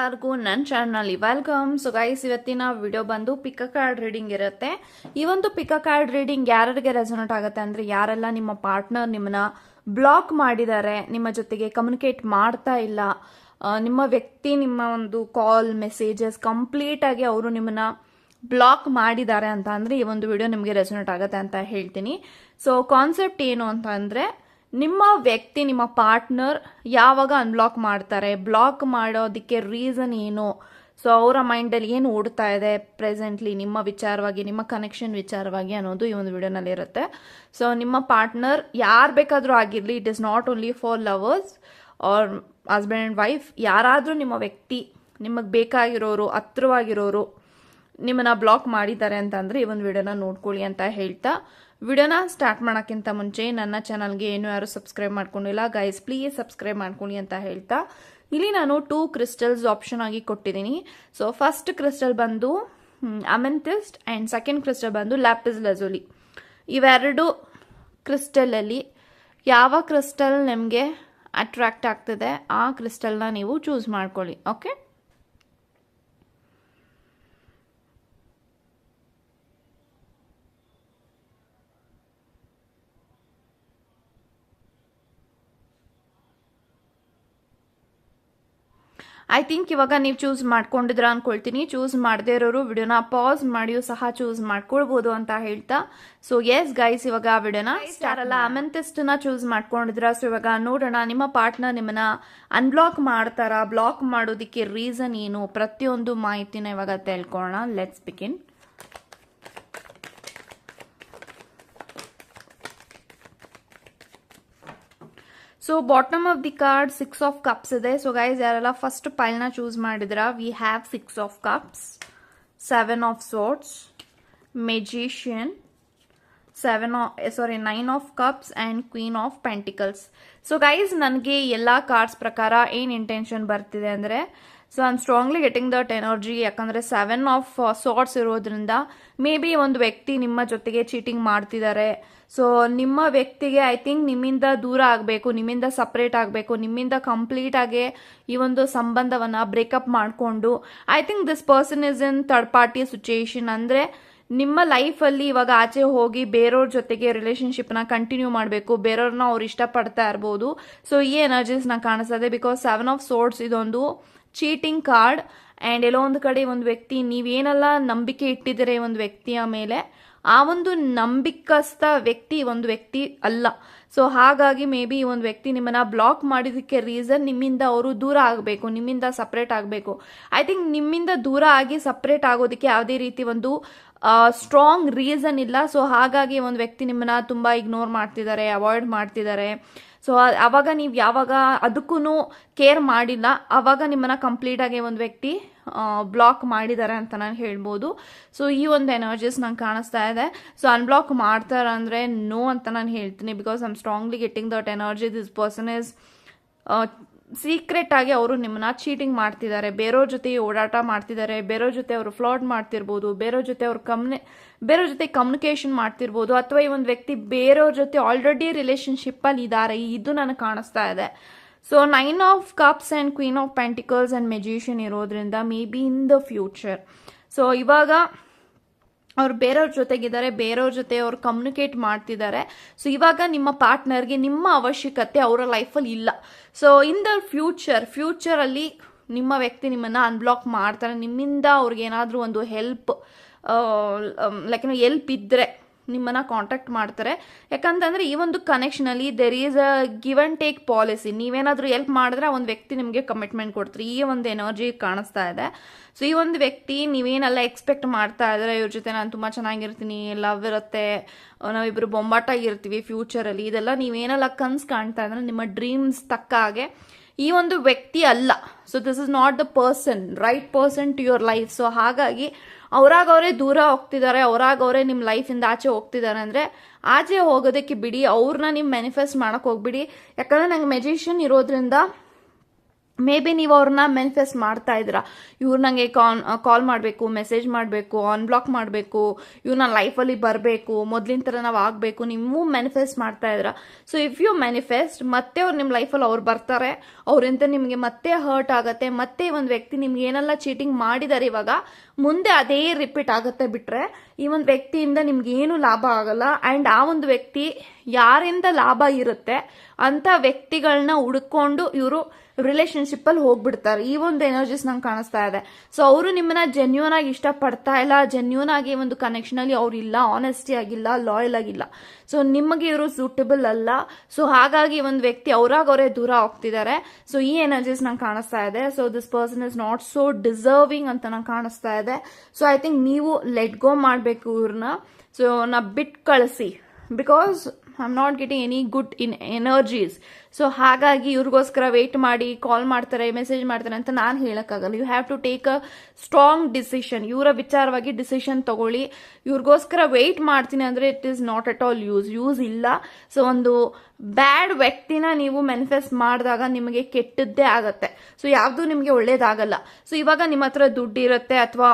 ಎಲ್ಲರಿಗೂ ನನ್ನ channel welcome so guys ಇವತ್ತಿನ ವಿಡಿಯೋ ಬಂದು ಪಿಕ ಕಾರ್ಡ್ ರೀಡಿಂಗ್ ಇರುತ್ತೆ. ಈ ಒಂದು ಪಿಕ ಕಾರ್ಡ್ ರೀಡಿಂಗ್ ಯಾರಿಗೆ ರೆಸೊನೇಟ್ ಆಗುತ್ತೆ ಅಂದ್ರೆ ಯಾರೆಲ್ಲ ನಿಮ್ಮ ಪಾರ್ಟ್ನರ್ ನಿಮ್ಮನ್ನ ಬ್ಲಾಕ್ ಮಾಡಿದ್ದಾರೆ, ನಿಮ್ಮ ಜೊತೆಗೆ ಕಮ್ಯುನಿಕೇಟ್ ಮಾಡ್ತಾ ಇಲ್ಲ ನಿಮ್ಮ ವ್ಯಕ್ತಿ ನಿಮ್ಮ ಒಂದು ಕಾಲ್ ಮೆಸೇಜಸ್ ಕಂಪ್ಲೀಟ್ ಆಗಿ ಅವರು ನಿಮ್ಮನ್ನ ಬ್ಲಾಕ್ ಮಾಡಿದ್ದಾರೆ ಅಂತ ಅಂದ್ರೆ ಈ ಒಂದು ವಿಡಿಯೋ ನಿಮಗೆ ರೆಸೊನೇಟ್ ಆಗುತ್ತೆ ಅಂತ ಹೇಳ್ತೀನಿ. ಸೊ ಕಾನ್ಸೆಪ್ಟ್ ಏನು ಅಂತ ಅಂದ್ರೆ ನಿಮ್ಮ ವ್ಯಕ್ತಿ, ನಿಮ್ಮ ಪಾರ್ಟ್ನರ್ ಯಾವಾಗ ಅನ್ಬ್ಲಾಕ್ ಮಾಡ್ತಾರೆ? ಬ್ಲಾಕ್ ಮಾಡೋದಕ್ಕೆ ರೀಸನ್ ಏನು? ಸೊ ಅವರ ಮೈಂಡಲ್ಲಿ ಏನು ಓಡ್ತಾ ಇದೆ ಪ್ರೆಸೆಂಟ್ಲಿ ನಿಮ್ಮ ವಿಚಾರವಾಗಿ, ನಿಮ್ಮ ಕನೆಕ್ಷನ್ ವಿಚಾರವಾಗಿ ಅನ್ನೋದು ಈ ಒಂದು ವಿಡಿಯೋನಲ್ಲಿ ಇರುತ್ತೆ. ಸೊ ನಿಮ್ಮ ಪಾರ್ಟ್ನರ್ ಯಾರು ಬೇಕಾದರೂ ಆಗಿರಲಿ it is not only for lovers or husband and wife ಯಾರಾದರೂ ನಿಮ್ಮ ವ್ಯಕ್ತಿ, ನಿಮಗೆ ಬೇಕಾಗಿರೋರು, ಹತ್ರವಾಗಿರೋರು ನಿಮ್ಮನ್ನ ಬ್ಲಾಕ್ ಮಾಡಿದ್ದಾರೆ ಅಂತಂದರೆ ಈ ಒಂದು ವಿಡಿಯೋನ ನೋಡ್ಕೊಳ್ಳಿ ಅಂತ ಹೇಳ್ತಾ ವಿಡಿಯೋನ ಸ್ಟಾರ್ಟ್ ಮಾಡೋಕ್ಕಿಂತ ಮುಂಚೆ ನನ್ನ ಚಾನಲ್ಗೆ ಏನು ಯಾರು ಸಬ್ಸ್ಕ್ರೈಬ್ ಮಾಡ್ಕೊಂಡಿಲ್ಲ ಗೈಸ್ ಪ್ಲೀಸ್ ಸಬ್ಸ್ಕ್ರೈಬ್ ಮಾಡ್ಕೊಳ್ಳಿ ಅಂತ ಹೇಳ್ತಾ. ಇಲ್ಲಿ ನಾನು ಟೂ ಕ್ರಿಸ್ಟಲ್ಸ್ ಆಪ್ಷನ್ ಆಗಿ ಕೊಟ್ಟಿದ್ದೀನಿ. ಸೊ ಫಸ್ಟ್ ಕ್ರಿಸ್ಟಲ್ ಬಂದು ಅಮೆಂಥಿಸ್ಟ್ ಆ್ಯಂಡ್ ಸೆಕೆಂಡ್ ಕ್ರಿಸ್ಟಲ್ ಬಂದು ಲ್ಯಾಪಿಸ್ ಲಜೋಲಿ ಇವೆರಡು ಕ್ರಿಸ್ಟಲಲ್ಲಿ ಯಾವ ಕ್ರಿಸ್ಟಲ್ ನಿಮಗೆ ಅಟ್ರಾಕ್ಟ್ ಆಗ್ತದೆ, ಆ ಕ್ರಿಸ್ಟಲ್ನ ನೀವು ಚೂಸ್ ಮಾಡ್ಕೊಳ್ಳಿ ಓಕೆ ಐ ಥಿಂಕ್ ಇವಾಗ ನೀವು ಚೂಸ್ ಮಾಡ್ಕೊಂಡಿದ್ರ ಅನ್ಕೊಳ್ತೀನಿ. ಚೂಸ್ ಮಾಡದೇ ಇರೋರು ವಿಡಿಯೋನ ಪಾಸ್ ಮಾಡಿಯೂ ಸಹ ಚೂಸ್ ಮಾಡ್ಕೊಳ್ಬೋದು ಅಂತ ಹೇಳ್ತಾ. ಸೊ ಎಸ್ ಗೈಸ್ ಇವಾಗ ವಿಡಿಯೋನ ಸ್ಟಾರಲ್ಲ ನ ಚೂಸ್ ಮಾಡ್ಕೊಂಡಿದ್ರ ಸೊ ಇವಾಗ ನೋಡೋಣ ನಿಮ್ಮ ಪಾರ್ಟ್ನರ್ ನಿಮ್ಮನ್ನ ಅನ್ಬ್ಲಾಕ್ ಮಾಡ್ತಾರಾ? ಬ್ಲಾಕ್ ಮಾಡೋದಕ್ಕೆ ರೀಸನ್ ಏನು? ಪ್ರತಿಯೊಂದು ಮಾಹಿತಿನ ಇವಾಗ ತಿಳ್ಕೊಳ್ಳೋಣ. Let's begin so bottom of the card six of cups ಇದೆ. ಸೊ ಗೈಸ್ ಯಾರೆಲ್ಲ ಫಸ್ಟ್ ಪೈಲ್ನ ಚೂಸ್ ಮಾಡಿದ್ರ we have six of cups seven of swords magician seven sorry nine of cups and queen of pentacles so guys ನನಗೆ ಎಲ್ಲ cards ಪ್ರಕಾರ ಏನು intention ಬರ್ತಿದೆ ಅಂದರೆ so I'm strongly getting that energy ಯಾಕಂದರೆ ಸೆವೆನ್ ಆಫ್ ಸಾಟ್ಸ್ ಇರೋದ್ರಿಂದ maybe ಒಂದು ವ್ಯಕ್ತಿ ನಿಮ್ಮ ಜೊತೆಗೆ ಚೀಟಿಂಗ್ ಮಾಡ್ತಿದ್ದಾರೆ ಸೊ ನಿಮ್ಮ ವ್ಯಕ್ತಿಗೆ ಐ ಥಿಂಕ್ ನಿಮ್ಮಿಂದ ದೂರ ಆಗಬೇಕು, ನಿಮ್ಮಿಂದ ಸಪ್ರೇಟ್ ಆಗಬೇಕು, ನಿಮ್ಮಿಂದ ಕಂಪ್ಲೀಟಾಗಿ ಈ ಒಂದು ಸಂಬಂಧವನ್ನು ಬ್ರೇಕಪ್ ಮಾಡಿಕೊಂಡು I think this person is in third party situation ಅಂದರೆ ನಿಮ್ಮ ಲೈಫಲ್ಲಿ ಇವಾಗ ಆಚೆ ಹೋಗಿ ಬೇರೆಯವ್ರ ಜೊತೆಗೆ ರಿಲೇಷನ್ಶಿಪ್ನ ಕಂಟಿನ್ಯೂ ಮಾಡಬೇಕು ಬೇರೆಯವ್ರನ್ನ ಅವ್ರು ಇಷ್ಟಪಡ್ತಾ ಇರ್ಬೋದು. ಸೊ ಈ ಎನರ್ಜೀಸ್ನ ಕಾಣಿಸ್ತದೆ ಬಿಕಾಸ್ ಸೆವೆನ್ ಆಫ್ ಸೋರ್ಟ್ಸ್ ಇದೊಂದು ಚೀಟಿಂಗ್ ಕಾರ್ಡ್ ಆ್ಯಂಡ್ ಎಲ್ಲೋ ಒಂದು ಕಡೆ ಒಂದು ವ್ಯಕ್ತಿ, ನೀವೇನೆಲ್ಲ ನಂಬಿಕೆ ಇಟ್ಟಿದ್ದೀರಿ ಒಂದು ವ್ಯಕ್ತಿಯ ಮೇಲೆ, ಆ ಒಂದು ನಂಬಿಕಸ್ಥ ವ್ಯಕ್ತಿ ಒಂದು ವ್ಯಕ್ತಿ ಅಲ್ಲ. ಸೊ ಹಾಗಾಗಿ ಮೇ ಬಿ ಒಂದು ವ್ಯಕ್ತಿ ನಿಮ್ಮನ್ನ ಬ್ಲಾಕ್ ಮಾಡಿದಕ್ಕೆ ರೀಸನ್ ನಿಮ್ಮಿಂದ ಅವರು ದೂರ ಆಗಬೇಕು, ನಿಮ್ಮಿಂದ ಸಪ್ರೇಟ್ ಆಗಬೇಕು. ಐ ಥಿಂಕ್ ನಿಮ್ಮಿಂದ ದೂರ ಆಗಿ ಸಪ್ರೇಟ್ ಆಗೋದಕ್ಕೆ ಯಾವುದೇ ರೀತಿ ಒಂದು ಸ್ಟ್ರಾಂಗ್ ರೀಸನ್ ಇಲ್ಲ. ಸೊ ಹಾಗಾಗಿ ಒಂದು ವ್ಯಕ್ತಿ ನಿಮ್ಮನ್ನ ತುಂಬ ಇಗ್ನೋರ್ ಮಾಡ್ತಿದ್ದಾರೆ ಅವಾಯ್ಡ್ ಮಾಡ್ತಿದ್ದಾರೆ. ಸೊ ಅವಾಗ ನೀವು ಯಾವಾಗ ಅದಕ್ಕೂ ಕೇರ್ ಮಾಡಿಲ್ಲ. ಅವಾಗ ನಿಮ್ಮನ್ನ ಕಂಪ್ಲೀಟ್ ಆಗಿ ಒಂದು ವ್ಯಕ್ತಿ ಬ್ಲಾಕ್ ಮಾಡಿದ್ದಾರೆ ಅಂತ ನಾನು ಹೇಳ್ಬೋದು. ಸೊ ಈ ಒಂದು ಎನರ್ಜೀಸ್ ನಂಗೆ ಕಾಣಿಸ್ತಾ ಇದೆ. ಸೊ ಅನ್ಬ್ಲಾಕ್ ಮಾಡ್ತಾರೆ ಅಂದರೆ ನೋ ಅಂತ ನಾನು ಹೇಳ್ತೀನಿ because I'm strongly getting that energy this person is secret ಆಗಿ ಅವರು ನಿಮ್ಮನ್ನ ಚೀಟಿಂಗ್ ಮಾಡ್ತಿದ್ದಾರೆ. ಬೇರೋರ ಜೊತೆ ಓಡಾಟ ಮಾಡ್ತಿದ್ದಾರೆ. ಬೇರೋರ ಜೊತೆ ಅವರು ಫ್ಲಾಡ್ ಮಾಡ್ತಿರ್ಬೋದು. ಬೇರೋರ ಜೊತೆ ಅವ್ರು ಕಮ್ಯುನಿ ಬೇರೆಯವ್ರ ಜೊತೆ ಕಮ್ಯುನಿಕೇಶನ್ ಮಾಡ್ತಿರ್ಬೋದು. ಅಥವಾ ಈ ಒಂದು ವ್ಯಕ್ತಿ ಬೇರೆಯವ್ರ ಜೊತೆ ಆಲ್ರೆಡಿ ರಿಲೇಶನ್ಶಿಪ್ಪಲ್ಲಿ ಇದ್ದಾರೆ. ಇದು ನನಗೆ ಕಾಣಿಸ್ತಾ ಇದೆ. So nine of cups and queen of pentacles and magician ಇರೋದ್ರಿಂದ maybe in the future so ಇವಾಗ ಅವ್ರು ಬೇರೆಯವ್ರ ಜೊತೆಗಿದ್ದಾರೆ, ಬೇರೆಯವ್ರ ಜೊತೆ ಅವ್ರು ಕಮ್ಯುನಿಕೇಟ್ ಮಾಡ್ತಿದ್ದಾರೆ. ಸೊ ಇವಾಗ ನಿಮ್ಮ ಪಾರ್ಟ್ನರ್ಗೆ ನಿಮ್ಮ ಅವಶ್ಯಕತೆ ಅವರ ಲೈಫಲ್ಲಿ ಇಲ್ಲ. ಸೊ ಇನ್ ದ ಫ್ಯೂಚರ್ ಫ್ಯೂಚರಲ್ಲಿ ನಿಮ್ಮ ವ್ಯಕ್ತಿ ನಿಮ್ಮನ್ನು ಅನ್ಬ್ಲಾಕ್ ಮಾಡ್ತಾರೆ. ನಿಮ್ಮಿಂದ ಅವ್ರಿಗೆ ಏನಾದರೂ ಒಂದು ಹೆಲ್ಪ್ ಲೈಕ್ ಎಲ್ಪ್ ಇದ್ದರೆ ನಿಮ್ಮನ್ನ ಕಾಂಟ್ಯಾಕ್ಟ್ ಮಾಡ್ತಾರೆ. ಯಾಕಂತಂದ್ರೆ ಈ ಒಂದು ಕನೆಕ್ಷನಲ್ಲಿ there is a give and take policy ನೀವೇನಾದರೂ ಎಲ್ಪ್ ಮಾಡಿದ್ರೆ ಒಂದು ವ್ಯಕ್ತಿ ನಿಮಗೆ ಕಮಿಟ್ಮೆಂಟ್ ಕೊಡ್ತಾರೆ. ಈ ಒಂದು ಎನರ್ಜಿ ಕಾಣಿಸ್ತಾ ಇದೆ. ಸೊ ಈ ಒಂದು ವ್ಯಕ್ತಿ ನೀವೇನೆಲ್ಲ ಎಕ್ಸ್ಪೆಕ್ಟ್ ಮಾಡ್ತಾ ಇದ್ರೆ ಇವ್ರ ಜೊತೆ ನಾನು ತುಂಬ ಚೆನ್ನಾಗಿರ್ತೀನಿ ಲವ್ ಇರುತ್ತೆ ನಾವಿಬ್ಬರು ಬೊಂಬಾಟಾಗಿರ್ತೀವಿ ಫ್ಯೂಚರಲ್ಲಿ ಇದೆಲ್ಲ ನೀವೇನೆಲ್ಲ ಕನ್ಸ್ ಕಾಣ್ತಾ ಇದ್ರೆ ನಿಮ್ಮ ಡ್ರೀಮ್ಸ್ ತಕ್ಕ ಹಾಗೆ ಈ ಒಂದು ವ್ಯಕ್ತಿ ಅಲ್ಲ. So this is not the person right person to your life so ಹಾಗಾಗಿ ಅವರಾಗ ಅವರೇ ದೂರ ಹೋಗ್ತಿದ್ದಾರೆ ಅವರಾಗ ಅವರೇ ನಿಮ್ಮ ಲೈಫಿಂದ ಆಚೆ ಹೋಗ್ತಿದ್ದಾರೆ ಅಂದರೆ ಆಚೆ ಹೋಗೋದಕ್ಕೆ ಬಿಡಿ ಅವ್ರನ್ನ ನಿಮ್ಮ ಮ್ಯಾನಿಫೆಸ್ಟ್ ಮಾಡೋಕೆ ಹೋಗ್ಬಿಡಿ. ಯಾಕಂದರೆ ನಂಗೆ ಮೆಜಿಷಿಯನ್ ಇರೋದ್ರಿಂದ ಮೇ ಬಿ ನೀವು ಅವ್ರನ್ನ ಮ್ಯಾನಿಫೆಸ್ಟ್ ಮಾಡ್ತಾ ಇದ್ದೀರಾ. ಇವ್ರು ನನಗೆ ಕಾನ್ ಕಾಲ್ ಮಾಡಬೇಕು ಮೆಸೇಜ್ ಮಾಡಬೇಕು ಅನ್ಬ್ಲಾಕ್ ಮಾಡಬೇಕು ಇವ್ರು ನನ್ನ ಲೈಫಲ್ಲಿ ಬರಬೇಕು, ಮೊದಲಿನ ಥರ ನಾವು ಆಗಬೇಕು ನೀವು ಮ್ಯಾನಿಫೆಸ್ಟ್ ಮಾಡ್ತಾ ಇದ್ದೀರಾ. ಸೊ ಇಫ್ ಯು ಮ್ಯಾನಿಫೆಸ್ಟ್ ಮತ್ತೆ ಅವ್ರು ನಿಮ್ಮ ಲೈಫಲ್ಲಿ ಅವ್ರು ಬರ್ತಾರೆ ಅವ್ರಿಂದ ನಿಮಗೆ ಮತ್ತೆ ಹರ್ಟ್ ಆಗುತ್ತೆ, ಮತ್ತೆ ಒಂದು ವ್ಯಕ್ತಿ ನಿಮ್ಗೆ ಏನೆಲ್ಲ ಚೀಟಿಂಗ್ ಮಾಡಿದ್ದಾರೆ ಇವಾಗ ಮುಂದೆ ಅದೇ ರಿಪೀಟ್ ಆಗುತ್ತೆ ಬಿಟ್ರೆ ಈ ಒಂದು ವ್ಯಕ್ತಿಯಿಂದ ನಿಮ್ಗೆ ಏನು ಲಾಭ ಆಗಲ್ಲ. ಆ್ಯಂಡ್ ಆ ಒಂದು ವ್ಯಕ್ತಿ ಯಾರಿಂದ ಲಾಭ ಇರುತ್ತೆ ಅಂತ ವ್ಯಕ್ತಿಗಳನ್ನ ಹುಡ್ಕೊಂಡು ಇವರು ರಿಲೇಶನ್ಶಿಪ್ ಅಲ್ಲಿ ಹೋಗ್ಬಿಡ್ತಾರೆ. ಈ ಒಂದು ಎನರ್ಜೀಸ್ ನಂಗೆ ಕಾಣಿಸ್ತಾ ಇದೆ. ಸೊ ಅವರು ನಿಮ್ಮನ್ನ ಜೆನ್ಯೂನ್ ಆಗಿ ಇಷ್ಟಪಡ್ತಾ ಇಲ್ಲ ಜೆನ್ಯೂನ್ ಆಗಿ ಒಂದು ಕನೆಕ್ಷನ್ ಅಲ್ಲಿ ಅವ್ರು ಇಲ್ಲ ಆನೆಸ್ಟಿ ಆಗಿಲ್ಲ ಲಾಯಲ್ ಆಗಿಲ್ಲ. ಸೊ ನಿಮಗೆ ಇವರು ಸೂಟಬಲ್ ಅಲ್ಲ. ಸೊ ಹಾಗಾಗಿ ಒಂದು ವ್ಯಕ್ತಿ ಅವ್ರಾಗ ಅವರೇ ದೂರ ಹೋಗ್ತಿದ್ದಾರೆ ಸೊ ಈ ಎನರ್ಜೀಸ್ ನಂಗೆ ಕಾಣಿಸ್ತಾ ಇದೆ. So this person is not so deserving ಅಂತ ನಂಗೆ ಕಾಣಿಸ್ತಾ ಇದೆ. ಸೊ ಐ ಥಿಂಕ್ ನೀವು ಲೆಟ್ ಗೋ ಮಾಡಬೇಕು ಇವ್ರನ್ನ. ಸೊ ನಾ ಬಿಟ್ ಕಳಿಸಿ. Because I am not getting any good in energies so ಹಾಗಾಗಿ ಇವ್ರಿಗೋಸ್ಕರ ವೆಯ್ಟ್ ಮಾಡಿ ಕಾಲ್ ಮಾಡ್ತಾರೆ ಮೆಸೇಜ್ ಮಾಡ್ತಾರೆ ಅಂತ ನಾನು ಹೇಳೋಕ್ಕಾಗಲ್ಲ. You have to take a strong decision ಇವರ ವಿಚಾರವಾಗಿ ಡಿಸಿಷನ್ ತಗೊಳ್ಳಿ. ಇವ್ರಿಗೋಸ್ಕರ ವೆಯ್ಟ್ ಮಾಡ್ತೀನಿ ಅಂದರೆ it is not at all use use ಇಲ್ಲ. ಸೊ ಒಂದು ಬ್ಯಾಡ್ ವ್ಯಕ್ತಿನ ನೀವು ಮ್ಯಾನಿಫೆಸ್ಟ್ ಮಾಡಿದಾಗ ನಿಮಗೆ ಕೆಟ್ಟದ್ದೇ ಆಗತ್ತೆ. ಸೊ ಯಾವುದು ನಿಮಗೆ ಒಳ್ಳೇದಾಗಲ್ಲ. ಸೊ ಇವಾಗ ನಿಮ್ಮ ಹತ್ರ ದುಡ್ಡು ಇರುತ್ತೆ ಅಥವಾ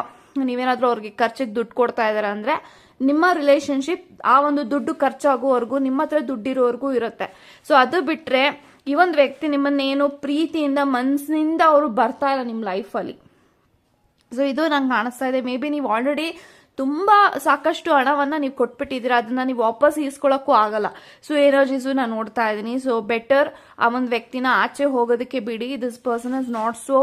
ನೀವೇನಾದರೂ ಅವ್ರಿಗೆ ಖರ್ಚಿಗೆ ದುಡ್ಡು ಕೊಡ್ತಾ ಇದ್ದಾರೆ ಅಂದರೆ ನಿಮ್ಮ ರಿಲೇಶನ್ಶಿಪ್ ಆ ಒಂದು ದುಡ್ಡು ಖರ್ಚಾಗುವವರೆಗೂ, ನಿಮ್ಮ ಹತ್ರ ದುಡ್ಡಿರೋವರೆಗೂ ಇರುತ್ತೆ. ಸೊ ಅದು ಬಿಟ್ಟರೆ ಈ ಒಂದು ವ್ಯಕ್ತಿ ನಿಮ್ಮನ್ನೇನು ಪ್ರೀತಿಯಿಂದ ಮನಸ್ಸಿನಿಂದ ಅವರು ಬರ್ತಾ ಇಲ್ಲ ನಿಮ್ಮ ಲೈಫಲ್ಲಿ ಸೊ ಇದು ನಂಗೆ ಕಾಣಿಸ್ತಾ ಇದೆ. ಮೇ ಬಿ ನೀವು ಆಲ್ರೆಡಿ ತುಂಬ ಸಾಕಷ್ಟು ಹಣವನ್ನು ನೀವು ಕೊಟ್ಬಿಟ್ಟಿದ್ದೀರಾ. ಅದನ್ನು ನೀವು ವಾಪಸ್ ಈಸ್ಕೊಳ್ಳೋಕ್ಕೂ ಆಗಲ್ಲ. ಸೊ ಎನರ್ಜೀಸು ನಾನು ನೋಡ್ತಾ ಇದ್ದೀನಿ. ಸೊ ಬೆಟರ್ ಆ ಒಂದು ವ್ಯಕ್ತಿನ ಆಚೆ ಹೋಗೋದಕ್ಕೆ ಬಿಡಿ. This person is not so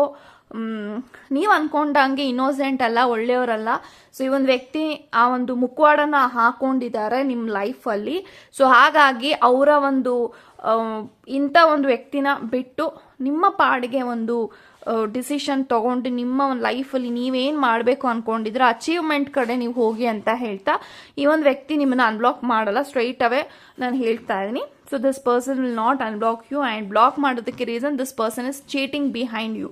ನೀವು ಅನ್ಕೊಂಡಂಗೆ ಇನ್ನೋಸೆಂಟ್ ಅಲ್ಲ, ಒಳ್ಳೆಯವರಲ್ಲ. ಸೊ ಈ ಒಂದು ವ್ಯಕ್ತಿ ಆ ಒಂದು ಮುಖವಾಡನ ಹಾಕೊಂಡಿದ್ದಾರೆ ನಿಮ್ಮ ಲೈಫಲ್ಲಿ ಸೊ ಹಾಗಾಗಿ ಅವರ ಒಂದು ಇಂಥ ಒಂದು ವ್ಯಕ್ತಿನ ಬಿಟ್ಟು ನಿಮ್ಮ ಪಾಡಿಗೆ ಒಂದು ಡಿಸಿಷನ್ ತಗೊಂಡು ನಿಮ್ಮ ಒಂದು ಲೈಫಲ್ಲಿ ನೀವೇನು ಮಾಡಬೇಕು ಅನ್ಕೊಂಡಿದ್ರೆ ಅಚೀವ್ಮೆಂಟ್ ಕಡೆ ನೀವು ಹೋಗಿ ಅಂತ ಹೇಳ್ತಾ, ಈ ಒಂದು ವ್ಯಕ್ತಿ ನಿಮ್ಮನ್ನು ಅನ್ಬ್ಲಾಕ್ ಮಾಡಲ್ಲ. ಸ್ಟ್ರೈಟ್ ಅವೇ ನಾನು ಹೇಳ್ತಾ ಇದ್ದೀನಿ so this person will not unblock you and block ಮಾಡೋದಕ್ಕೆ reason this person is cheating behind you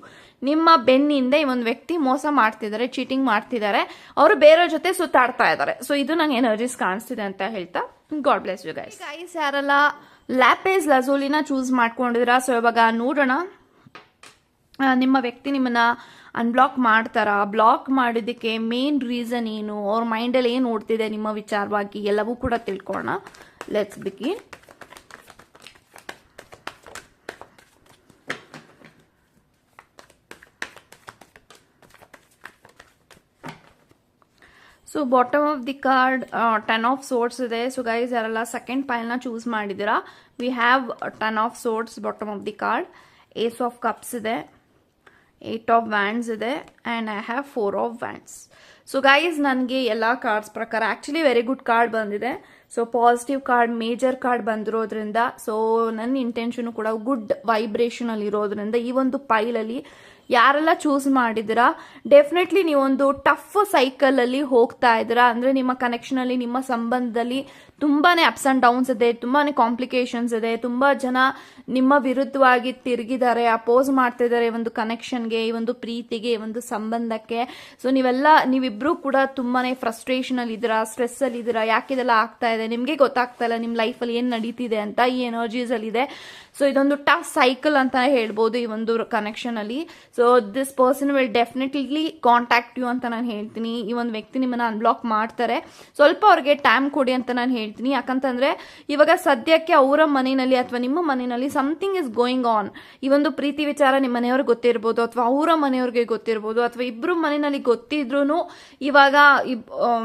ನಿಮ್ಮ ಬೆನ್ನಿಂದ ಈ ಒಂದು ವ್ಯಕ್ತಿ ಮೋಸ ಮಾಡ್ತಿದ್ದಾರೆ ಚೀಟಿಂಗ್ ಮಾಡ್ತಿದ್ದಾರೆ, ಅವರು ಬೇರೆಯವ್ರ ಜೊತೆ ಸುತ್ತಾಡ್ತಾ ಇದ್ದಾರೆ. ಸೊ ಇದು ನಂಗೆ ಎನರ್ಜೀಸ್ ಕಾಣಿಸ್ತಿದೆ ಅಂತ ಹೇಳ್ತಾ God bless you guys guys ಯಾರೆಲ್ಲ? ಲ್ಯಾಪೇಜ್ ಲಜೋಲಿನ ಚೂಸ್ ಮಾಡ್ಕೊಂಡಿದ್ದೀರಾ? ಸೊ ಇವಾಗ ನೋಡೋಣ. ನಿಮ್ಮ ವ್ಯಕ್ತಿ ನಿಮ್ಮನ್ನ ಅನ್ಬ್ಲಾಕ್ ಮಾಡ್ತಾರಾ? ಬ್ಲಾಕ್ ಮಾಡಿದ್ದಕ್ಕೆ ಮೇನ್ ರೀಸನ್ ಏನು? ಅವ್ರ ಮೈಂಡಲ್ಲಿ ಏನು ಓಡ್ತಿದೆ ನಿಮ್ಮ ವಿಚಾರವಾಗಿ? ಎಲ್ಲವೂ ಕೂಡ ತಿಳ್ಕೊಳ್ಳೋಣ let's begin so bottom of the card ten of swords ಇದೆ. ಸೊ ಗೈಸ್ ಯಾರೆಲ್ಲ ಸೆಕೆಂಡ್ ಪೈಲ್ನ ಚೂಸ್ ಮಾಡಿದ್ದೀರಾ we have ten of swords bottom of the card ace of cups ಇದೆ ಏಟ್ ಆಫ್ ವ್ಯಾಂಡ್ಸ್ ಇದೆ and I have four of wands so guys ನನಗೆ ಎಲ್ಲ cards ಪ್ರಕಾರ actually very good card ಬಂದಿದೆ. So positive card major card ಬಂದಿರೋದ್ರಿಂದ so ನನ್ನ intention ಕೂಡ good ವೈಬ್ರೇಷನಲ್ಲಿ ಇರೋದ್ರಿಂದ ಈ ಒಂದು ಪೈಲಲ್ಲಿ ಯಾರೆಲ್ಲ ಚೂಸ್ ಮಾಡಿದಿರಾ ಡೆಫಿನೆಟ್ಲಿ ನೀವೊಂದು ಟಫ್ ಸೈಕಲಲ್ಲಿ ಹೋಗ್ತಾ ಇದ್ದೀರಾ. ಅಂದರೆ ನಿಮ್ಮ ಕನೆಕ್ಷನಲ್ಲಿ ನಿಮ್ಮ ಸಂಬಂಧದಲ್ಲಿ ತುಂಬಾನೇ ಅಪ್ಸ್ ಆ್ಯಂಡ್ ಡೌನ್ಸ್ ಇದೆ, ತುಂಬಾನೇ ಕಾಂಪ್ಲಿಕೇಶನ್ಸ್ ಇದೆ, ತುಂಬ ಜನ ನಿಮ್ಮ ವಿರುದ್ಧವಾಗಿ ತಿರುಗಿದ್ದಾರೆ ಅಪೋಸ್ ಮಾಡ್ತಿದ್ದಾರೆ ಈ ಒಂದು ಕನೆಕ್ಷನ್ಗೆ ಈ ಒಂದು ಪ್ರೀತಿಗೆ, ಈ ಒಂದು ಸಂಬಂಧಕ್ಕೆ. ಸೊ ನೀವೆಲ್ಲ, ನೀವಿಬ್ರು ಕೂಡ ತುಂಬಾನೇ ಫ್ರಸ್ಟ್ರೇಷನ್ ಅಲ್ಲಿ ಇದ್ದೀರಾ ಸ್ಟ್ರೆಸ್ ಅಲ್ಲಿ ಇದ್ದೀರಾ, ಯಾಕೆ ಇದೆಲ್ಲ ಆಗ್ತಾ ಇದೆ, ನಿಮಗೆ ಗೊತ್ತಾಗ್ತಾ ಇಲ್ಲ ನಿಮ್ಮ ಲೈಫಲ್ಲಿ ಏನು ನಡೀತಿದೆ ಅಂತ, ಈ ಎನರ್ಜೀಸ್ ಅಲ್ಲಿ ಇದೆ. ಸೊ ಇದೊಂದು ಟಫ್ ಸೈಕಲ್ ಅಂತ ಹೇಳ್ಬೋದು ಈ ಒಂದು ಕನೆಕ್ಷನ್ ಅಲ್ಲಿ. So this person will definitely contact you ಅಂತ ನಾನು ಹೇಳ್ತೀನಿ. ಈ ಒಂದು ವ್ಯಕ್ತಿ ನಿಮ್ಮನ್ನ ಅನ್ಬ್ಲಾಕ್ ಮಾಡ್ತಾರೆ. ಸ್ವಲ್ಪ ಅವ್ರಿಗೆ ಟೈಮ್ ಕೊಡಿ ಅಂತ ನಾನು ಹೇಳ್ತೀನಿ. ಯಾಕಂತಂದ್ರೆ ಇವಾಗ ಸದ್ಯಕ್ಕೆ ಅವರ ಮನೆಯಲ್ಲಿ ಅಥವಾ ನಿಮ್ಮ ಮನೆಯಲ್ಲಿ ಸಮಥಿಂಗ್ ಇಸ್ ಗೋಯಿಂಗ್ ಆನ್ ಈ ಒಂದು ಪ್ರೀತಿ ವಿಚಾರ ನಿಮ್ಮ ಮನೆಯವ್ರಿಗೆ ಗೊತ್ತಿರ್ಬೋದು ಅಥವಾ ಅವರ ಮನೆಯವ್ರಿಗೆ ಗೊತ್ತಿರ್ಬೋದು ಅಥವಾ ಇಬ್ರು ಮನೆಯಲ್ಲಿ ಗೊತ್ತಿದ್ರು ಇವಾಗ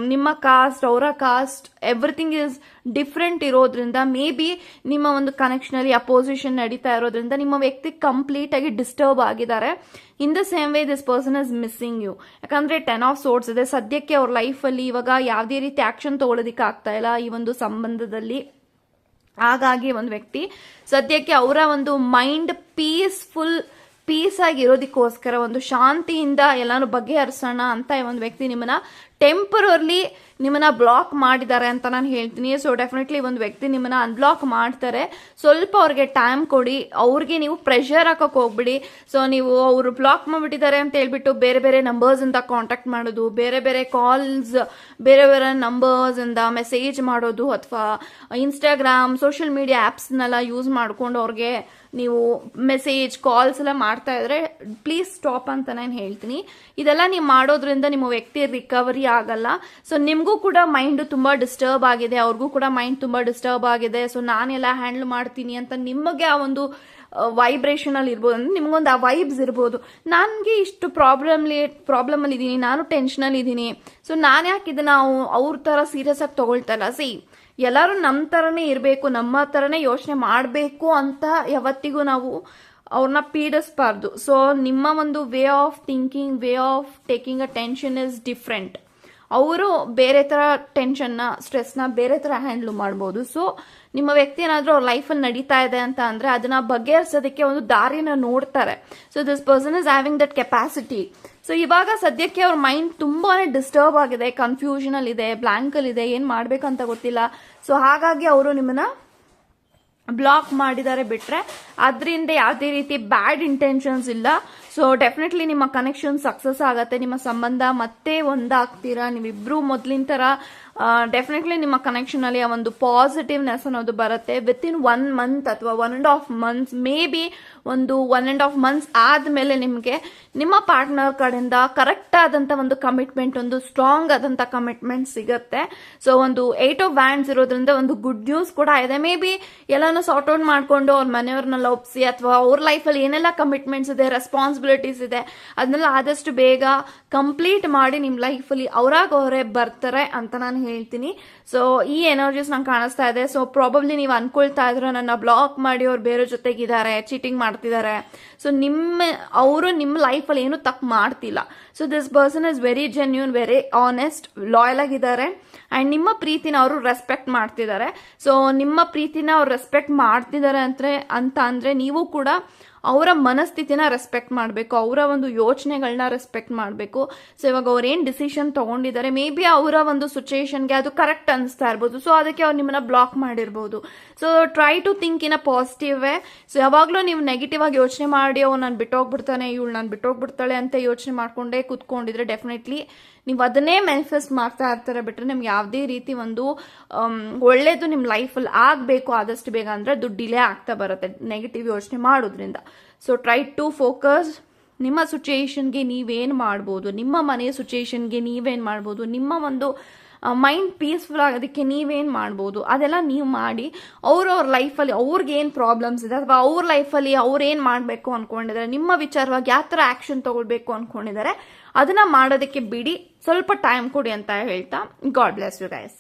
ನಿಮ್ಮ ಕಾಸ್ಟ್ ಅವರ ಕಾಸ್ಟ್ ಎವ್ರಿಥಿಂಗ್ ಇಸ್ ಡಿಫ್ರೆಂಟ್ ಇರೋದ್ರಿಂದ ಮೇ ಬಿ ನಿಮ್ಮ ಒಂದು ಕನೆಕ್ಷನ್ ಅಲ್ಲಿ ಅಪೋಸಿಷನ್ ನಡೀತಾ ಇರೋದ್ರಿಂದ ನಿಮ್ಮ ವ್ಯಕ್ತಿ ಕಂಪ್ಲೀಟ್ ಆಗಿ ಡಿಸ್ಟರ್ಬ್ ಆಗಿದ್ದಾರೆ. In the same way this person is missing you ಯಾಕಂದ್ರೆ ಟೆನ್ ಆಫ್ ಸೋರ್ಟ್ಸ್ ಇದೆ. ಸದ್ಯಕ್ಕೆ ಅವ್ರ ಲೈಫಲ್ಲಿ ಇವಾಗ ಯಾವುದೇ ರೀತಿ ಆಕ್ಷನ್ ತಗೊಳ್ಳೋದಿಕ್ಕೆ ಆಗ್ತಾ ಇಲ್ಲ ಈ ಒಂದು ಸಂಬಂಧದಲ್ಲಿ. ಹಾಗಾಗಿ ಒಂದು ವ್ಯಕ್ತಿ ಸದ್ಯಕ್ಕೆ ಅವರ ಒಂದು ಮೈಂಡ್ ಪೀಸ್ಫುಲ್ ಪೀಸ್ ಆಗಿರೋದಕ್ಕೋಸ್ಕರ ಒಂದು ಶಾಂತಿಯಿಂದ ಎಲ್ಲಾನು ಬಗೆಹರಿಸೋಣ ಅಂತ ಒಂದು ವ್ಯಕ್ತಿ ನಿಮ್ಮನ್ನ ಟೆಂಪರರ್ಲಿ ನಿಮ್ಮನ್ನ ಬ್ಲಾಕ್ ಮಾಡಿದ್ದಾರೆ ಅಂತ ನಾನು ಹೇಳ್ತೀನಿ. ಸೊ ಡೆಫಿನೆಟ್ಲಿ ಒಂದು ವ್ಯಕ್ತಿ ನಿಮ್ಮನ್ನ ಅನ್ಬ್ಲಾಕ್ ಮಾಡ್ತಾರೆ. ಸ್ವಲ್ಪ ಅವ್ರಿಗೆ ಟೈಮ್ ಕೊಡಿ. ಅವ್ರಿಗೆ ನೀವು ಪ್ರೆಷರ್ ಹಾಕೋಕೆ ಹೋಗ್ಬಿಡಿ. ಸೊ ನೀವು ಅವರು ಬ್ಲಾಕ್ ಮಾಡಿಬಿಟ್ಟಿದ್ದಾರೆ ಅಂತ ಹೇಳ್ಬಿಟ್ಟು ಬೇರೆ ಬೇರೆ ನಂಬರ್ಸ್ ಇಂದ ಕಾಂಟ್ಯಾಕ್ಟ್ ಮಾಡೋದು, ಬೇರೆ ಬೇರೆ ಕಾಲ್ಸ್ ಬೇರೆ ಬೇರೆ ನಂಬರ್ಸ್ ಇಂದ ಮೆಸೇಜ್ ಮಾಡೋದು ಅಥವಾ ಇನ್ಸ್ಟಾಗ್ರಾಮ್ ಸೋಷಿಯಲ್ ಮೀಡಿಯಾ ಆ್ಯಪ್ಸ್ನೆಲ್ಲ ಯೂಸ್ ಮಾಡ್ಕೊಂಡು ಅವ್ರಿಗೆ ನೀವು ಮೆಸೇಜ್ ಕಾಲ್ಸ್ ಎಲ್ಲ ಮಾಡ್ತಾ ಇದ್ರೆ ಪ್ಲೀಸ್ ಸ್ಟಾಪ್ ಅಂತ ನಾನು ಹೇಳ್ತೀನಿ. ಇದೆಲ್ಲ ನೀವು ಮಾಡೋದ್ರಿಂದ ನಿಮ್ಮ ವ್ಯಕ್ತಿ ರಿಕವರಿ ಆಗಲ್ಲ. ಸೊ ನಿಮಗೂ ಕೂಡ ಮೈಂಡ್ ತುಂಬಾ ಡಿಸ್ಟರ್ಬ್ ಆಗಿದೆ, ಅವ್ರಿಗೂ ಕೂಡ ಮೈಂಡ್ ತುಂಬಾ ಡಿಸ್ಟರ್ಬ್ ಆಗಿದೆ. ಸೊ ನಾನೆಲ್ಲ ಹ್ಯಾಂಡಲ್ ಮಾಡ್ತೀನಿ ಅಂತ ನಿಮಗೆ ಆ ಒಂದು ವೈಬ್ರೇಷನ್ ಅಲ್ಲಿ ಇರ್ಬೋದು. ಅಂದ್ರೆ ನಿಮ್ಗೊಂದು ಆ ವೈಬ್ಸ್ ಇರ್ಬೋದು. ನನಗೆ ಇಷ್ಟು ಪ್ರಾಬ್ಲಮ್ಲಿ ಪ್ರಾಬ್ಲಮ್ ಅಲ್ಲಿ ಇದೀನಿ, ನಾನು ಟೆನ್ಷನ್ ಅಲ್ಲಿ ಇದೀನಿ. ಸೊ ನಾನು ಯಾಕೆ ಇದನ್ನ ಅವ್ರ ತರ ಸೀರಿಯಸ್ ಆಗಿ ತಗೊಳ್ತಾ ಇಲ್ಲ. ಸಿ ಎಲ್ಲರೂ ನಮ್ಮ ಥರನೇ ಇರಬೇಕು, ನಮ್ಮ ಥರನೇ ಯೋಚನೆ ಮಾಡಬೇಕು ಅಂತ ಯಾವತ್ತಿಗೂ ನಾವು ಅವ್ರನ್ನ ಪೀಡಿಸ್ಬಾರ್ದು. ಸೊ ನಿಮ್ಮ ಒಂದು way of thinking way of taking a tension is different ಅವರು ಬೇರೆ ಥರ ಟೆನ್ಷನ್ನ ಸ್ಟ್ರೆಸ್ನ ಬೇರೆ ಥರ ಹ್ಯಾಂಡ್ಲ್ ಮಾಡ್ಬೋದು. ಸೊ ನಿಮ್ಮ ವ್ಯಕ್ತಿ ಏನಾದರೂ ಅವ್ರ ಲೈಫಲ್ಲಿ ನಡೀತಾ ಇದೆ ಅಂತ ಅಂದರೆ ಅದನ್ನ ಬಗೆಹರಿಸೋದಕ್ಕೆ ಒಂದು ದಾರಿನ ನೋಡ್ತಾರೆ. So this person is having that capacity so ಇವಾಗ ಸದ್ಯಕ್ಕೆ ಅವ್ರ ಮೈಂಡ್ ತುಂಬಾನೇ ಡಿಸ್ಟರ್ಬ್ ಆಗಿದೆ. ಕನ್ಫ್ಯೂಷನ್ ಅಲ್ಲಿ ಇದೆ ಬ್ಲಾಂಕ್ ಅಲ್ಲಿ ಇದೆ. ಏನ್ ಮಾಡ್ಬೇಕಂತ ಗೊತ್ತಿಲ್ಲ. ಸೊ ಹಾಗಾಗಿ ಅವರು ನಿಮ್ಮನ್ನ ಬ್ಲಾಕ್ ಮಾಡಿದ್ದಾರೆ ಬಿಟ್ರೆ ಅದರಿಂದ ಯಾವುದೇ ರೀತಿ ಬ್ಯಾಡ್ ಇಂಟೆನ್ಷನ್ಸ್ ಇಲ್ಲ. ಸೊ ಡೆಫಿನೆಟ್ಲಿ ನಿಮ್ಮ ಕನೆಕ್ಷನ್ ಸಕ್ಸಸ್ ಆಗತ್ತೆ. ನಿಮ್ಮ ಸಂಬಂಧ ಮತ್ತೆ ಒಂದಾಗ್ತೀರಾ? ನೀವಿಬ್ರು ಮೊದಲಿನ ತರ ಡೆಫಿನೆಟ್ಲಿ ನಿಮ್ಮ ಕನೆಕ್ಷನ್ ಅಲ್ಲಿ ಆ ಒಂದು ಪಾಸಿಟಿವ್ನೆಸ್ ಅನ್ನೋದು ಬರುತ್ತೆ. ವಿತ್ ಇನ್ ಒನ್ ಮಂತ್ ಅಥವಾ one and half months maybe ಒಂದು ಒನ್ ಅಂಡ್ ಆಫ್ ಮಂತ್ಸ್ ಆದ್ಮೇಲೆ ನಿಮಗೆ ನಿಮ್ಮ ಪಾರ್ಟ್ನರ್ ಕಡೆಯಿಂದ ಕರೆಕ್ಟ್ ಆದಂತ ಒಂದು ಕಮಿಟ್ಮೆಂಟ್ ಒಂದು ಸ್ಟ್ರಾಂಗ್ ಆದಂತ ಕಮಿಟ್ಮೆಂಟ್ ಸಿಗುತ್ತೆ. ಸೊ ಒಂದು ಏಟ್ ಆಫ್ ಬ್ಯಾಂಡ್ಸ್ ಇರೋದ್ರಿಂದ ಒಂದು ಗುಡ್ ನ್ಯೂಸ್ ಕೂಡ ಇದೆ. ಮೇ ಬಿ ಎಲ್ಲಾನು ಸಾರ್ಟ್ ಔಟ್ ಮಾಡ್ಕೊಂಡು ಅವ್ರ ಮನೆಯವ್ರನ್ನೆಲ್ಲ ಒಪ್ಸಿ ಅಥವಾ ಅವ್ರ ಲೈಫಲ್ಲಿ ಏನೆಲ್ಲ ಕಮಿಟ್ಮೆಂಟ್ಸ್ ಇದೆ ರೆಸ್ಪಾನ್ಸಿಬಿಲಿಟೀಸ್ ಇದೆ, ಅದನ್ನೆಲ್ಲ ಆದಷ್ಟು ಬೇಗ ಕಂಪ್ಲೀಟ್ ಮಾಡಿ ನಿಮ್ಮ ಅಲ್ಲಿ ಅವರಾಗ ಅವರೇ ಬರ್ತಾರೆ ಅಂತ ನಾನು ಹೇಳ್ತೀನಿ. ಸೊ ಈ ಎನರ್ಜೀಸ್ ನಂಗೆ ಕಾಣಿಸ್ತಾ ಇದೆ. ಸೊ ಪ್ರಾಬಬ್ಲಿ ನೀವು ಅನ್ಕೊಳ್ತಾ ಇದ್ರೆ ನನ್ನ ಬ್ಲಾಕ್ ಮಾಡಿ ಅವ್ರು ಬೇರೆ ಜೊತೆಗಿದ್ದಾರೆ ಚೀಟಿಂಗ್ ಮಾಡ್ತಿದ್ದಾರೆ. ಸೊ ನಿಮ್ಮ ಅವರು ನಿಮ್ಮ ಲೈಫಲ್ಲಿ ಏನು ತಪ್ಪು ಮಾಡ್ತಿಲ್ಲ. So this person is very genuine very honest loyal ಆಗಿದ್ದಾರೆ. ಆ್ಯಂಡ್ ನಿಮ್ಮ ಪ್ರೀತಿನ ಅವರು ರೆಸ್ಪೆಕ್ಟ್ ಮಾಡ್ತಿದ್ದಾರೆ. ಸೊ ನಿಮ್ಮ ಪ್ರೀತಿನ ಅವ್ರು ರೆಸ್ಪೆಕ್ಟ್ ಮಾಡ್ತಿದ್ದಾರೆ ಅಂದ್ರೆ, ಅಂತ ಅಂದರೆ, ನೀವು ಕೂಡ ಅವರ ಮನಸ್ಥಿತಿನ ರೆಸ್ಪೆಕ್ಟ್ ಮಾಡಬೇಕು, ಅವರ ಒಂದು ಯೋಚನೆಗಳನ್ನ ರೆಸ್ಪೆಕ್ಟ್ ಮಾಡಬೇಕು. ಸೊ ಇವಾಗ ಅವ್ರು ಏನು ಡಿಸಿಷನ್ ತಗೊಂಡಿದ್ದಾರೆ ಮೇ ಬಿ ಅವರ ಒಂದು ಸಿಚುಯೇಷನ್ಗೆ ಅದು ಕರೆಕ್ಟ್ ಅನಿಸ್ತಾ ಇರ್ಬೋದು. ಸೊ ಅದಕ್ಕೆ ಅವ್ರು ನಿಮ್ಮನ್ನ ಬ್ಲಾಕ್ ಮಾಡಿರ್ಬೋದು. So try to think in a positive way so ಯಾವಾಗಲೂ ನೀವು ನೆಗೆಟಿವ್ ಆಗಿ ಯೋಚನೆ ಮಾಡಿ ಅವ್ ನಾನು ಬಿಟ್ಟೋಗ್ಬಿಡ್ತಾನೆ, ಇವಳು ನಾನು ಬಿಟ್ಟೋಗ್ಬಿಡ್ತಾಳೆ ಅಂತ ಯೋಚನೆ ಮಾಡಿಕೊಂಡೇ ಕುತ್ಕೊಂಡಿದ್ರೆ ಡೆಫಿನೆಟ್ಲಿ ನೀವು ಅದನ್ನೇ ಮ್ಯಾನಿಫೆಸ್ಟ್ ಮಾಡ್ತಾ ಇರ್ತಾರೆ ಬಿಟ್ರೆ ನಿಮ್ಗೆ ಯಾವುದೇ ರೀತಿ ಒಂದು ಒಳ್ಳೇದು ನಿಮ್ಮ ಲೈಫಲ್ಲಿ ಆಗಬೇಕು, ಆದಷ್ಟು ಬೇಗ ಅಂದರೆ ದುಡ್ಡು ಡಿಲೇ ಆಗ್ತಾ ಬರುತ್ತೆ ನೆಗೆಟಿವ್ ಯೋಚನೆ ಮಾಡೋದ್ರಿಂದ. ಸೊ ಟ್ರೈ ಟು ಫೋಕಸ್ ನಿಮ್ಮ ಸಿಚುಯೇಷನ್ಗೆ ನೀವೇನು ಮಾಡ್ಬೋದು? ನಿಮ್ಮ ಮನೆಯ ಸಿಚುಯೇಷನ್ಗೆ ನೀವೇನು ಮಾಡ್ಬೋದು? ನಿಮ್ಮ ಒಂದು ಮೈಂಡ್ ಪೀಸ್ಫುಲ್ ಆಗೋದಕ್ಕೆ ನೀವೇನು ಮಾಡ್ಬೋದು? ಅದೆಲ್ಲ ನೀವು ಮಾಡಿ, ಅವ್ರವ್ರ ಅವ್ರ ಲೈಫಲ್ಲಿ ಅವ್ರಿಗೆ ಏನು ಪ್ರಾಬ್ಲಮ್ಸ್ ಇದೆ? ಅಥವಾ ಅವ್ರ ಲೈಫಲ್ಲಿ ಅವ್ರೇನು ಮಾಡಬೇಕು ಅಂದ್ಕೊಂಡಿದ್ದಾರೆ ನಿಮ್ಮ ವಿಚಾರವಾಗಿ ಯಾವ ಥರ ಆ್ಯಕ್ಷನ್ ತೊಗೊಳ್ಬೇಕು ಅಂದ್ಕೊಂಡಿದ್ದಾರೆ ಅದನ್ನು ಮಾಡೋದಕ್ಕೆ ಬಿಡಿ. ಸ್ವಲ್ಪ ಟೈಮ್ ಕೊಡಿ ಅಂತ ಹೇಳ್ತಾ. God bless you guys